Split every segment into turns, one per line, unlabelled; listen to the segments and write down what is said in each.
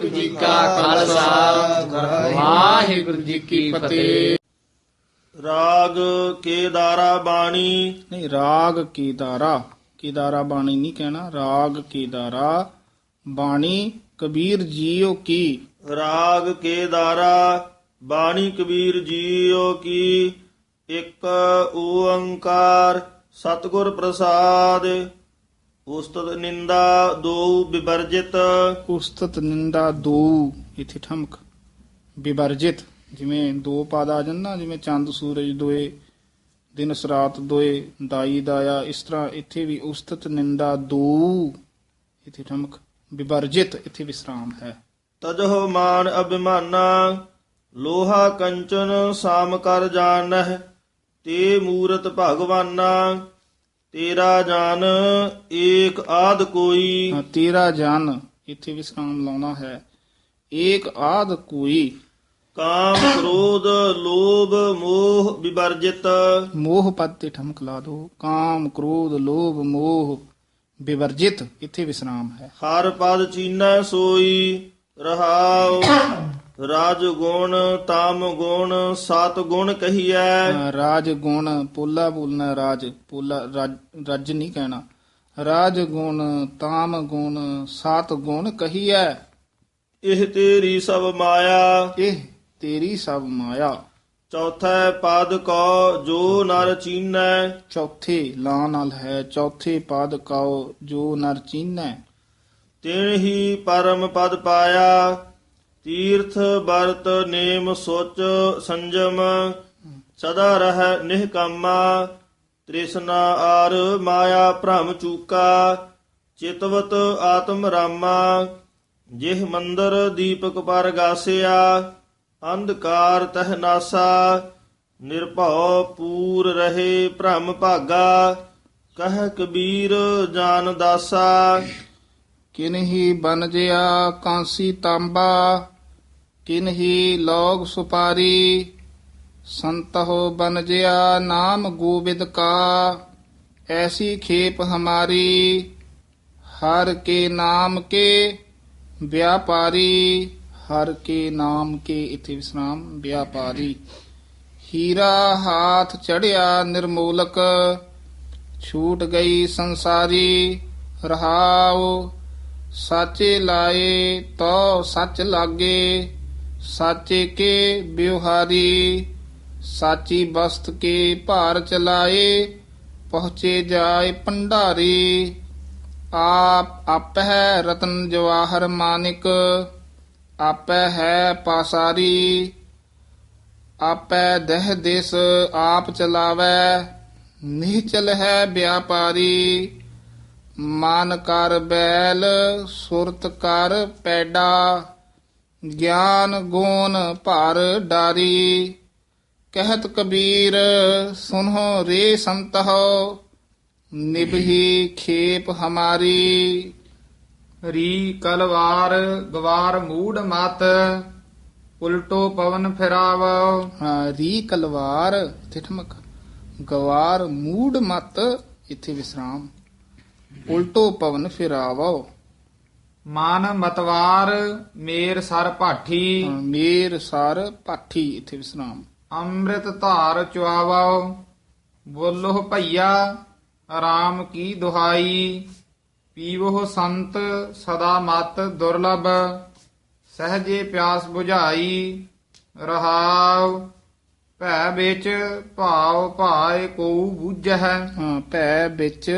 ਵਾਹਿਗੁਰੂ ਜੀ ਕਾ ਖਾਲਸਾ। ਵਾਹਿਗੁਰੂ ਜੀ ਕੀ ਫਤਿਹ।
ਰਾਗ ਕੇਦਾਰਾ ਬਾਣੀ?
ਨਹੀਂ ਰਾਗ ਕੀਦਾਰਾ ਕੀਦਾਰਾ ਬਾਣੀ ਨਹੀਂ ਕਹਿਣਾ ਰਾਗ ਕੀਦਾਰਾ ਬਾਣੀ ਕਬੀਰ ਜੀਓ ਕੀ?
ਰਾਗ ਕੇਦਾਰਾ ਬਾਣੀ ਕਬੀਰ ਜੀਓ ਕੀ? ਇੱਕ ਓੰਕਾਰ ਸਤਿਗੁਰ ਪ੍ਰਸਾਦ ਉਸਤਤ ਨਿੰਦਾ ਦੋ ਵਿਵਰਜਿਤ
ਉਸਤਤ ਨਿੰਦਾ ਦੋ ਇਥੇ ਠਮਕ। ਵਿਵਰਜਿਤ ਜਿਵੇਂ ਦੋ ਪਦ ਆ ਨਾ ਜਿਵੇਂ ਚੰਦ ਸੂਰਜ ਦੋਏ ਦਿਨ ਸਰਾਤ ਦੋਏ ਦਾਈ ਦਾਇਆ ਇਸ ਤਰ੍ਹਾਂ ਇੱਥੇ ਵੀ ਉਸਤਤ ਨਿੰਦਾ ਦੋ ਇਥੇ ਠਮਕ। ਵਿਵਰਜਿਤ ਇੱਥੇ ਵਿਸਰਾਮ ਹੈ।
ਤਜਹੁ ਮਾਨ ਅਭਿਮਾਨਾ ਲੋਹਾ ਕੰਚਨ ਸਾਮ ਕਰ ਜਾਣਹਿ ਤੇ ਮੂਰਤ ਭਗਵਾਨਾ। ਤੇਰਾ ਜਾਨ ਏਕ ਆਦ ਕੋਈ।
ਹਾਂ, ਤੇਰਾ ਜਨ ਇੱਥੇ ਵਿਸਰਾਮ ਲਾਉਣਾ ਹੈ। ਏਕ ਆਦ ਕੋਈ।
ਕਾਮ ਕ੍ਰੋਧ ਲੋਭ ਮੋਹ ਵਿਵਰਜਿਤ।
ਮੋਹ ਪਦ ਤੇ ਠਮਕ ਲਾ ਦੋ। ਕਾਮ ਕ੍ਰੋਧ ਲੋਭ ਮੋਹ ਵਿਵਰਜਿਤ ਇੱਥੇ ਵਿਸਰਾਮ ਹੈ।
ਹਰ ਪਦ ਚੀਨੈ ਸੋਈ ਰਹਾਉ। ਰਾਜ ਗੁਣ ਤਾਮ ਗੁਣ ਸਤ ਗੁਣ ਕਹੀਐ।
ਰਾਜ ਗੁਣ ਪੋਲਾ ਬੋਲਣਾ ਰਾਜ ਪੋਲਾ ਰਾਜ- ਰੱਜ ਨਹੀਂ ਕਹਿਣਾ। ਰਾਜ ਗੁਣ ਤਾਮ ਗੁਣ ਸਾਤ ਗੁਣ ਕਹੀਐ।
ਇਹ ਤੇਰੀ ਸਭ ਮਾਇਆ।
ਇਹ ਤੇਰੀ ਸਭ ਮਾਇਆ।
ਚੌਥਾ ਪਦ ਕੋ ਜੋ ਨਰ ਚੀਨੈ।
ਚੌਥੇ ਲਾ ਨਾਲ ਹੈ ਚੌਥੇ ਪਦ ਕਾਓ ਜੋ ਨਰ ਚੀਨੈ।
ਤਿਨ ਹੀ ਪਰਮ ਪਦ ਪਾਇਆ। ਤੀਰਥ ਵਰਤ ਨੇਮ ਸੋਚ ਸੰਜਮ, ਸਦਾ ਰਹਿ ਨਿਹਕਾਮਾ ਤ੍ਰਿਸ਼ਨਾ ਆਰ ਮਾਇਆ ਭ੍ਰਮ ਚੂਕਾ, ਚਿਤਵਤ ਆਤਮ ਰਾਮਾ, ਜਿਹ ਮੰਦਰ ਦੀਪਕ ਪਰ ਗਾਸਿਆ, ਅੰਧਕਾਰ ਤਹ ਨਾਸਾ, ਨਿਰਭਉ ਪੂਰ ਰਹੇ ਭ੍ਰਮ ਭਾਗਾ, ਕਹਿ ਕਬੀਰ ਜਾਨ ਦਾਸਾ।
ਕਿਨਹੀ ਬਨ ਜਿਆ ਕਾਂਸੀ ਤਾਂਬਾ ਕਿਨਹੀ ਲੋਗ ਸੁਪਾਰੀ, ਸੰਤਹੁ ਬਨ ਜਿਆ ਨਾਮ ਗੋਬਿੰਦ ਕਾ, ਐਸੀ ਖੇਪ ਹਮਾਰੀ, ਹਰ ਕੇ ਨਾਮ ਕੇ ਵਿਆਪਾਰੀ, ਹਰ ਕੇ ਨਾਮ ਕੇ ਇਥੇ ਵਿਸਰਾਮ, ਵਿਆਪਾਰੀ। ਹੀਰਾ ਹਾਥ ਚੜਿਆ ਨਿਰਮੋਲਕ, ਛੂਟ ਗਈ ਸੰਸਾਰੀ, ਰਹਾਉ, ਸਾਚੇ ਲਾਏ ਤੋ ਸੱਚ ਲਾਗੇ। ਸਾਚੇ ਕੇ ਬਿਵਹਾਰੀ ਸਾਚੀ ਬਸਤ ਕੇ ਭਾਰ ਚਲਾਏ, ਪਹੁੰਚੇ ਜਾਏ ਭੰਡਾਰੀ। ਆਪ ਆਪ ਹੈ ਰਤਨ ਜਵਾਹਰ ਮਾਨਿਕ ਆਪੈ ਹੈ ਪਾਸਾਰੀ। ਆਪੈ ਦਹ ਦੇਸ ਆਪ ਚਲਾਵੈ ਨਿਹਚਲ ਹੈ ਵਿਆਪਾਰੀ। ਮਾਨ ਕਰ ਬੈਲ, ਸੁਰਤ ਕਰ ਪੈਡਾ। ਗਿਆਨ ਗੋਨ ਭਰ ਡਾਰੀ ਕਹਿਤ ਕਬੀਰ ਸੁਨੋ ਰੇ ਸੰਤਹੁ ਨਿਭਹੀ ਖੇਪ ਹਮਾਰੀ।
ਰੀ ਕਲਵਾਰ ਗਵਾਰ ਮੂੜ ਮਤ ਉਲਟੋ ਪਵਨ ਫਿਰਾਵ।
ਹਾਂ, ਰੀ ਕਲਵਾਰ ਇੱਥੇ ਗਵਾਰ ਮੂੜ ਮਤ ਇੱਥੇ ਵਿਸਰਾਮ। ਉਲਟੋ ਪਵਨ ਫਿਰਾਵੋ।
ਮਨ ਮਤਵਾਰ ਮੇਰ ਸਰ ਭਾਠੀ।
ਹਾਂ, ਮੇਰ ਸਰ ਪਾਠੀ ਇੱਥੇ ਵਿਸਰਾਮ
ਅੰਮ੍ਰਿਤ ਧਾਰ ਚੁਆਵੋ ਬੋਲੋ ਭਈਆ ਰਾਮ ਕੀ ਦੁਹਾਈ। ਪੀਵੋ ਸੰਤ ਸਦਾ ਮਤ ਦੁਰਲਭ ਸਹਜੇ ਪਿਆਸ 부ਝਾਈ ਰਹਾਉ ਭੈ ਵਿੱਚ ਭਾਵ ਭਾਏ ਕੋ ਬੁਝੈ
ਹਾਂ ਭੈ ਵਿੱਚ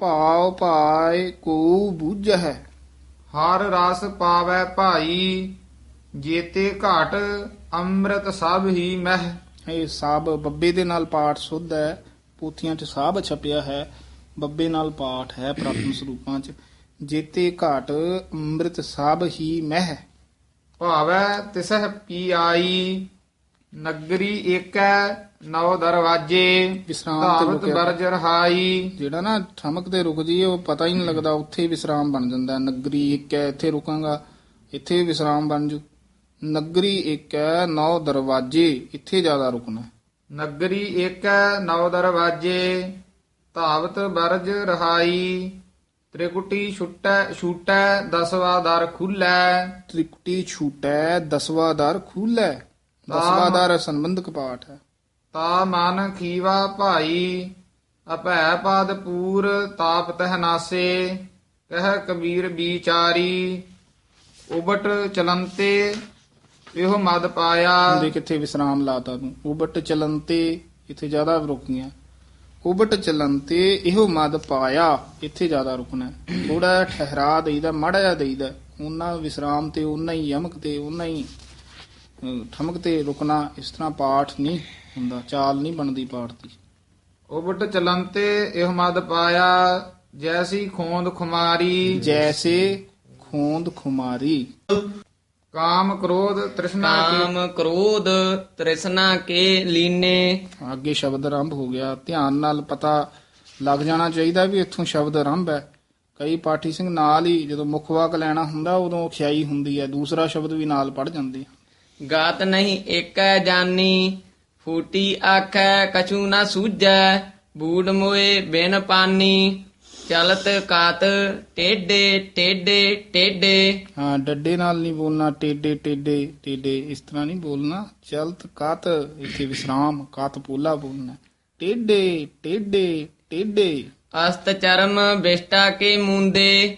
ਭਾਵ ਪਾਏ ਕੋ ਬੁੱਝ ਹੈ
ਹਰ ਰਸ ਪਾਵੈ ਭਾਈ ਜੇਤੇ ਘਾਟ ਅੰਮ੍ਰਿਤ ਸਭ ਹੀ ਮਹਿ।
ਇਹ ਸਭ ਬੱਬੇ ਦੇ ਨਾਲ ਪਾਠ ਸੁਧ ਹੈ ਪੋਥੀਆਂ 'ਚ ਸਾਬ ਛਪਿਆ ਹੈ ਬੱਬੇ ਨਾਲ ਪਾਠ ਹੈ ਪ੍ਰਾਤਨ ਸਰੂਪਾਂ 'ਚ। ਜੇਤੇ ਘਾਟ ਅੰਮ੍ਰਿਤ ਸਭ ਹੀ ਮਹਿ।
ਭਾਵੈ ਤਿਸਹਿ ਪੀ ਆਈ ਨਗਰੀ ਏਕੈ ਨੌ ਦਰਵਾਜੇ
ਵਿਸਰਾਮ ਤੇ
ਧਾਵਤ
ਰੁਕਿਆ।
ਬਰਜ ਰਹਾਈ।
ਜਿਹੜਾ ਨਾ ਠਮਕ ਤੇ ਰੁਕ ਜਾਈਏ ਉਹ ਪਤਾ ਹੀ ਨਹੀਂ ਲੱਗਦਾ ਉੱਥੇ ਹੀ ਵਿਸਰਾਮ ਬਣ ਜਾਂਦਾ। ਹੈ। ਨਗਰੀ ਇੱਕ ਹੈ ਇੱਥੇ ਰੁਕਾਂਗਾ ਇੱਥੇ ਵੀ ਵਿਸਰਾਮ ਬਣ ਜੂ। ਨਗਰੀ ਇੱਕ ਹੈ ਨੌ ਦਰਵਾਜੇ ਇੱਥੇ ਜ਼ਿਆਦਾ ਰੁਕਣਾ।
ਨਗਰੀ ਏਕੈ ਨੌ ਦਰਵਾਜੇ ਧਾਵਤ ਬਰਜ ਰਹਾਈ।
ਤ੍ਰਿਕੁਟੀ ਛੁੱਟੈ ਛੂਟੈ ਦਸਵਾ ਦਰ ਖੁੱਲੈ। ਤ੍ਰਿਕੁਟੀ ਛੂਟੈ ਦਸਵਾ ਦਰ ਖੁੱਲੈ। ਦਸਵਾ ਦਰ ਸੰਬੰਧਕ ਪਾਠ ਹੈ। ਤਾ ਮਨ ਖੀਵਾ ਭਾਈ, ਅਭੈ ਪਦ ਪੂਰ ਤਾਪ ਤਹ ਨਾਸੇ, ਕਹਿ ਕਬੀਰ ਵਿਚਾਰੀ ਉਬਟ ਚਲੰਤੇ, ਇਹੋ ਮਦ ਪਾਇਆ। ਦੇ ਕਿੱਥੇ ਵਿਸਰਾਮ ਲਾਤਾ ਤੂੰ। ਉਬਟ ਚਲੰਤੇ, ਇੱਥੇ ਜ਼ਿਆਦਾ ਰੁਕ ਗਿਆ ਉਬਟ ਚਲੰਤੇ, ਇਹੋ ਮਦ ਪਾਇਆ, ਇੱਥੇ ਜ਼ਿਆਦਾ ਰੁਕਣਾ। ਥੋੜਾ ਠਹਿਰਾ ਦੇਈਦਾ, ਮਾੜਾ ਦੇਈਦਾ। ਉਹਨਾਂ ਵਿਸਰਾਮ ਤੇ ਉਹਨਾਂ ਹੀ ਯਮਕ ਤੇ ਉਹਨਾਂ ਹੀ ਠਮਕ ਤੇ ਰੁਕਣਾ ਇਸ ਤਰ੍ਹਾਂ ਪਾਠ ਨਹੀਂ ਹੁੰਦਾ ਚਾਲ ਨਹੀਂ ਬਣਦੀ ਪਾਠ ਦੀ। ਉਬਟ ਚਲੰਤੇ ਇਹੋ ਮਦ ਪਾਇਆ ਜੈਸੀ ਖੋਂਦ ਖੁਮਾਰੀ। ਜੈਸੇ ਖੋਂਦ ਖੁਮਾਰੀ। ਕਾਮ ਕ੍ਰੋਧ ਤ੍ਰਿਸ਼ਨਾ ਕੇ।
ਕਾਮ ਕ੍ਰੋਧ ਤ੍ਰਿਸ਼ਨਾ ਕੇ ਲੀਨੇ।
ਅੱਗੇ ਸ਼ਬਦ ਆਰੰਭ ਹੋ ਗਿਆ। ਧਿਆਨ ਨਾਲ ਪਤਾ ਲੱਗ ਜਾਣਾ ਚਾਹੀਦਾ ਵੀ ਇੱਥੋਂ ਸ਼ਬਦ ਆਰੰਭ ਹੈ। ਕਈ ਪਾਠੀ ਸਿੰਘ ਨਾਲ ਹੀ ਜਦੋਂ ਮੁੱਖ ਵਾਕ ਲੈਣਾ ਹੁੰਦਾ ਉਦੋਂ ਖਿਆਈ ਹੁੰਦੀ ਹੈ। ਦੂਸਰਾ ਸ਼ਬਦ ਵੀ ਨਾਲ ਪੜ ਜਾਂਦੇ ਆ।
ਗਾਤ ਨਹੀਂ ਏਕੈ ਜਾਨੀ ਫੂਟੀ ਆਖੈ ਕਛੂ ਨਾ ਸੂਝੈ ਬੂੜ ਮੋਏ ਬਿਨ ਪਾਨੀ। ਚਲਤ ਕਾਤ ਟੇਡੇ ਟੇਡੇ ਟੇਡੇ।
ਹਾਂ ਡੱਡੇ ਨਾਲ ਨਹੀਂ ਬੋਲਣਾ ਟੇਡੇ ਟੇਡੇ ਟੇਡੇ ਇਸ ਤਰ੍ਹਾਂ ਨਹੀਂ ਬੋਲਣਾ। ਚਲਤ ਕਾਤ ਇੱਥੇ ਵਿਸਰਾਮ ਕਾਤ ਪੋਲਾ ਬੋਲਣਾ। ਟੇਡੇ ਟੇਡੇ ਟੇਡੇ।
ਅਸਤ ਚਰਮ ਬਿਸ਼ਟਾ ਕੇ ਮੁੰਦੇ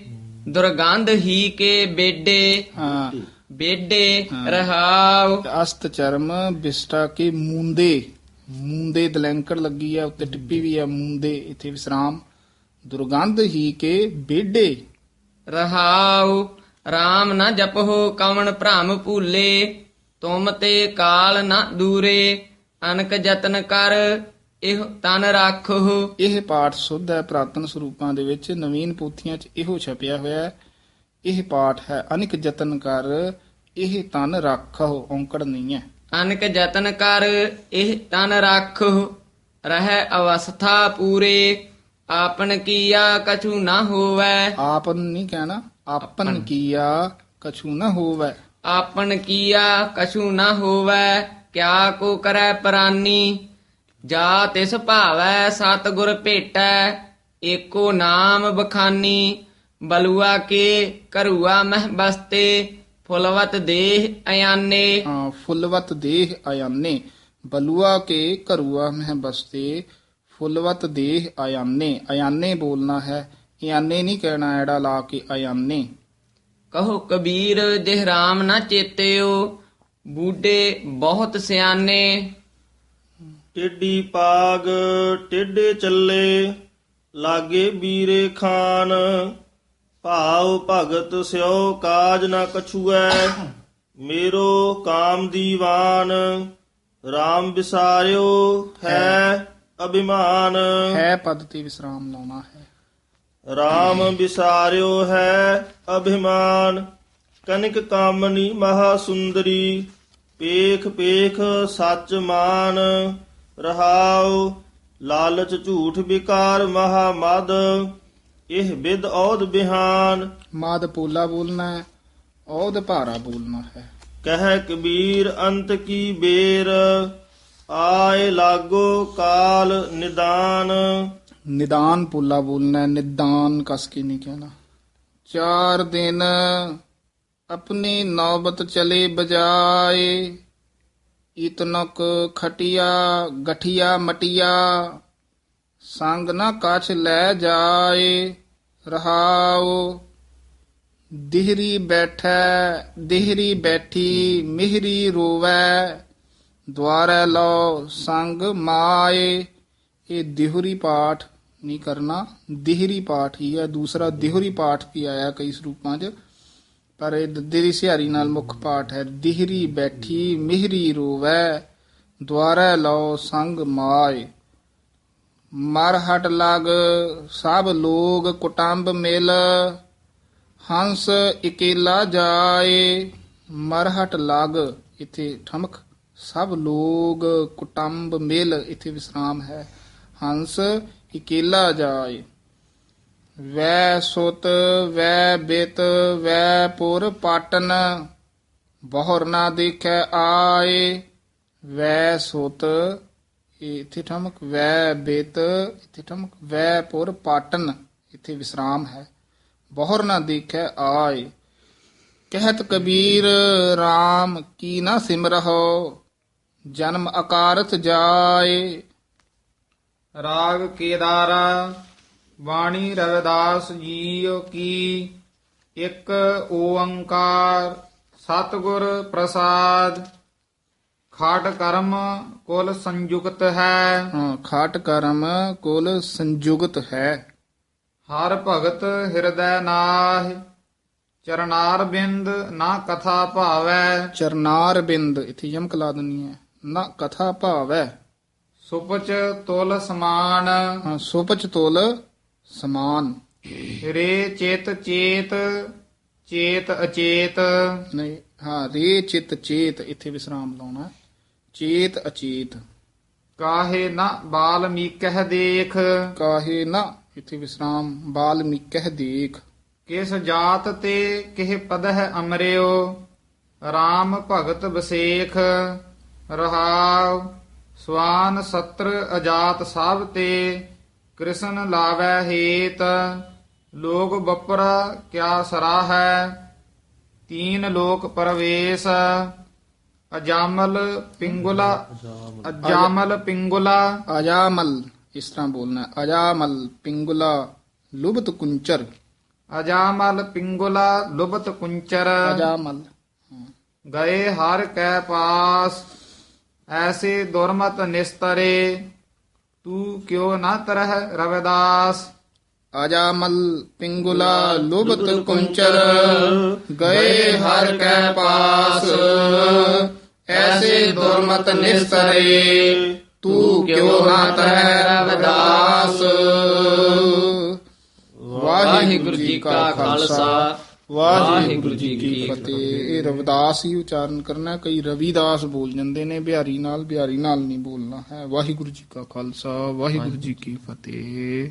ਦੁਰਗੰਧ ਹੀ ਕੇ ਬੇਡੇ।
ਹਾਂ
ਬੇਡੇ ਰਹਾਉ।
ਅਸਤ ਚਰਮ ਬਿਸਟਾ ਕੇ ਮੂੰਦੇ। ਮੂੰਦੇ ਦਲੈਂਕੜ ਲੱਗੀ ਆ ਉੱਤੇ ਟਿੱਪੀ ਵੀ ਆ ਮੂੰਦੇ ਇੱਥੇ ਵਿਸਰਾਮ। ਦੁਰਗੰਧ ਹੀ ਕੇ ਬੇਡੇ।
ਰਹਾਉ। RAM ਨਾ ਜਪੋ ਕਵਣ ਭ੍ਰਮ ਭੂਲੇ। ਤੁਮ ਤੇ ਕਾਲ ਨਾ ਦੂਰੇ। ਅਨਕ ਯਤਨ ਕਰ ਇਹ ਤਨ ਰੱਖੋ
ਇਹ ਪਾਠ ਸੁੱਧ ਹੈ ਪ੍ਰਾਤਨ ਸਰੂਪਾਂ ਦੇ ਵਿੱਚ ਨਵੀਨ ਪੋਥੀਆਂ 'ਚ ਇਹੋ ਛਪਿਆ ਹੋਇਆ ਹੈ। ਇਹ ਪਾਠ ਹੈ ਅਨਿਕ ਯਤਨ ਕਰ ਇਹ ਤਨ ਰੱਖੋ ਔਂਕੜ ਨਹੀਂ ਹੈ
ਅਨਕ ਯਤਨ ਕਰ ਇਹ ਤਨ ਰੱਖੋ ਰਹਿ ਅਵਸਥਾ ਪੂਰੇ ਆਪਨ ਕੀਆ ਕਛੂ ਨਾ ਹੋਵੈ।
ਆਪਨ ਨਹੀਂ ਕਹਿਣਾ ਆਪਨ ਕੀਆ ਕਛੂ ਨਾ ਹੋਵੇ।
ਆਪਨ ਕੀਆ ਕਛੂ ਨਾ ਹੋਵੈ ਕਿਆ ਕੋ ਕਰੈ ਪ੍ਰਾਨੀ। ਜਾ ਤਿਸ ਭਾਵੈ ਸਤ ਗੁਰ ਭੇਟੈ ਏਕੋ ਨਾਮ ਬਖਾਨੀ। ਬਲੂਆ ਕੇ ਕਰੂਆ ਮਹਿ ਬਸਤੇ ਫੁਲਵਤ ਦੇਹ ਅਯਾਨੇ।
ਹਾਂ ਫੁੱਲਵਤ ਦੇਹ ਆਯਾਨੇ ਬਲੂਆ ਕੇ ਘਰੂਆ ਮਹਿ ਬਸਤੇ ਫੁੱਲਵਤ ਦੇਹ ਆਯਾਨੇ ਆਯਾਨੇ ਬੋਲਣਾ ਹੈ ਆਯਾਨੇ ਨਹੀਂ ਕਹਿਣਾ ਐੜਾ ਲਾ ਕੇ ਆਯਾਨੇ
ਕਹੋ ਕਬੀਰ ਜਿਹ ਰਾਮ ਨਾ ਚੇਤਿਓ ਬੂਢੇ ਬਹੁਤ ਸਿਆਣੇ
ਟੇਡੀ ਪਾਗ ਟੇਡੇ ਚੱਲੇ ਲਾਗੇ ਬੀਰੇ ਖਾਨ। ਭਾਉ ਭਗਤ ਸਿਓ ਕਾਜ ਨਾ ਕਛੂਐ। ਮੇਰੋ ਕਾਮ ਦੀਵਾਨ RAM ਵਿਸਾਰਿਓ ਹੈ ਅਭਿਮਾਨ।
ਹੈ ਪਦ ਤੇ ਵਿਸਰਾਮ ਲਾਉਣਾ ਹੈ।
RAM ਵਿਸਾਰਿਓ ਹੈ ਅਭਿਮਾਨ। ਕਨਿਕ ਕਾਮਨੀ ਮਹਾ ਸੁੰਦਰੀ ਪੇਖ ਪੇਖ ਸੱਚ ਮਾਨ। ਰਹਾਉ ਲਾਲਚ ਝੂਠ ਵਿਕਾਰ ਮਹਾ ਮਦ। ਇਹ ਵਿਦ ਔਦ ਬਿਹਾਨ।
ਮਾਦ ਪੋਲਾ ਬੋਲਣਾ ਹੈ ਔਦ ਭਾਰਾ ਬੋਲਣਾ ਹੈ।
ਕਹਿ ਕਬੀਰ ਅੰਤ ਕੀ ਬੇਰ ਆਏ ਲਾਗੋ ਕਾਲ ਨਿਦਾਨ।
ਨਿਦਾਨ ਪੋਲਾ ਬੋਲਣਾ ਹੈ ਨਿਦਾਨ ਕਸ ਕੇ ਨਹੀਂ ਕਹਿਣਾ। ਚਾਰ ਦਿਨ ਆਪਣੀ ਨੌਬਤ ਚਲੇ ਬਜਾਏ ਇਤਨਕ ਖਟਿਆ ਗਠਿਆ ਮਟਿਆ ਸੰਗ ਨਾ ਕਛ ਲੈ ਜਾਏ। ਰਹਾਓ ਦਿਹਰੀ ਬੈਠੈ, ਦਿਹਰੀ ਬੈਠੀ, ਮਿਹਰੀ ਰੋਵੈ। ਦੁਆਰੇ ਲੋ ਸੰਗ ਮਾਏ। ਇਹ ਦਿਹਰੀ ਪਾਠ ਨਹੀਂ ਕਰਨਾ। ਦਿਹਰੀ ਪਾਠ ਹੀ ਹੈ। ਦੂਸਰਾ ਦਿਹਰੀ ਪਾਠ ਵੀ ਆਇਆ ਕਈ ਸਰੂਪਾਂ 'ਚ? ਪਰ ਇਹ ਦੱਦੇ ਦੀ ਸਿਹਾਰੀ ਨਾਲ ਮੁੱਖ ਪਾਠ ਹੈ। ਦਿਹਰੀ ਬੈਠੀ, ਮਿਹਰੀ ਰੋਵੈ। ਦੁਆਰੇ ਲੋ ਸੰਗ ਮਾਏ। ਮਰ ਹਟ ਲਗ, ਸਭ ਲੋਗ ਕੁਟੰਬ ਮਿਲ, ਹੰਸ ਇਕੇਲਾ ਜਾਏ। ਮਰਹਟ ਲਗ, ਇਥੇ ਠਮਕ, ਸਭ ਲੋਗ ਕੁਟੰਬ ਮਿਲ, ਇਥੇ ਵਿਸਰਾਮ ਹੈ। ਹੰਸ ਇਕੇਲਾ ਜਾਏ। ਵੈ ਸੁਤ, ਵੈ ਬਿਤ, ਵੈ ਪੁਰ ਪਾਟਨ, ਬਹੁਰ ਨਾ ਦੇਖੈ ਆਏ। ਵੈ ਸੁਤ ਇਥੇ ਠਮਕ ਵੈ ਬਿਤ, ਇਥੇ ਠਮਕ ਵੈ ਪੁਰ ਪਾਟਨ, ਇਥੇ ਵਿਸਰਾਮ ਹੈ। ਬਹੁਰ ਨਾ ਦੇਖੈ ਆਏ। ਕਹਿਤ ਕਬੀਰ RAM ਕੀ ਨਾ ਸਿਮਰਹੁ? ਜਨਮ ਅਕਾਰਤ ਜਾਏ। ਰਾਗ ਕੇਦਾਰਾ, ਬਾਣੀ ਰਵਿਦਾਸ ਜੀਓ ਕੀ? ਇੱਕ ਓੰਕਾਰ, ਸਤਿਗੁਰ ਪ੍ਰਸਾਦ। ਖਾਟ ਕਰਮ ਕੁਲ ਸੰਯੁਕਤ ਹੈ। ਹਾਂ ਖਾਟ ਕਰਮ ਕੁਲ ਸੰਯੁਗਤ ਹੈ। ਹਰ ਭਗਤ ਹਿਰਦੈ ਨਾਹਿ ਚਰਨਾਰ ਬਿੰਦ ਨਾ ਕਥਾ ਭਾਵੈ। ਚਰਨਾਰ ਬਿੰਦ ਇਥੇ ਯਮਕ ਲਾ ਦਨੀ ਹੈ। ਨਾ ਕਥਾ ਭਾਵੈ। ਸੁਪਚ ਤੁਲ ਸਮਾਨ। ਹਾਂ ਸੁਪਚ ਤੁਲ ਸਮਾਨ। ਰੇ ਚੇਤ ਚੇਤ ਚੇਤ ਅਚੇਤ। ਨਹੀਂ ਹਾਂ ਰੇ ਚਿਤ ਚੇਤ ਇੱਥੇ ਵਿਸਰਾਮ ਲਾਉਣਾ। ਚੇਤ ਅਚੇਤ। ਕਾਹੇ ਨਾ ਬਾਲਮੀਕਹਿ ਦੇਖ। ਕਾਹੇ ਨਾ ਇੱਥੇ ਵਿਸਰਾਮ ਬਾਲਮੀਕਹਿ ਦੇਖ। ਕਿਸ ਜਾਤ ਤੇ ਕਿਹ ਪਦ ਹੈ ਅਮਰਿਓ RAM ਭਗਤ ਬਸੇਖ ਰਹਾਉ ਸਵਾਨ ਸਤਰ ਅਜਾਤ ਸਭ ਤੇ ਕ੍ਰਿਸ਼ਨ ਲਾਵੈ ਹੇਤ। ਲੋਕ ਬਪਰਾ ਕਿਆ ਸਰਾਹੈ ਤੀਨ ਲੋਕ ਪਰਵੇਸ਼। ਅਜਾਮਲ ਪਿੰਗੁਲਾ ਅਜਾਮਲ ਪਿੰਗੁਲਾ ਅਜਾਮਲ ਇਸ ਤਰ੍ਹਾਂ ਬੋਲਣਾ ਹੈ। ਅਜਾਮਲ ਪਿੰਗੁਲਾ ਲੁਬਤ ਕੁੰਚਰ ਅਜਾਮਲ ਪਿੰਗੁਲਾ ਲੁਬਤ ਕੁੰਚਰ ਅਜਾਮਲ ਗਏ ਹਰ ਕੈ ਪਾਸ ਐਸੇ ਦੁਰਮਤ ਨਿਸਤਰੇ ਤੂੰ ਕਿਉ ਨਾ ਤਰਹ ਰਵਿਦਾਸ ਅਜਾਮਲ ਪਿੰਗੁਲਾ ਲੁਬਤ ਕੁੰਚਰ ਗਏ ਹਰ ਕੈ ਪਾਸ ਐਸੇ ਦੁਰਮਤ ਨਿਸਤਰੇ ਤੂੰ ਕਿਉ ਨਾ ਤਰਹ ਰਵਿਦਾਸ?
ਵਾਹਿਗੁਰੂ ਜੀ ਕਾ ਖਾਲਸਾ
ਵਾਹਿਗੁਰੂ ਜੀ ਕੀ ਫਤਿਹ। ਇਹ ਰਵਿਦਾਸ ਹੀ ਉਚਾਰਨ ਕਰਨਾ ਕਈ ਰਵਿਦਾਸ ਬੋਲ ਜਾਂਦੇ ਨੇ ਬਿਹਾਰੀ ਨਾਲ ਬਿਹਾਰੀ ਨਾਲ ਨਹੀਂ ਬੋਲਣਾ ਹੈ। ਵਾਹਿਗੁਰੂ ਜੀ ਕਾ ਖਾਲਸਾ ਵਾਹਿਗੁਰੂ ਜੀ ਕੀ ਫਤਿਹ।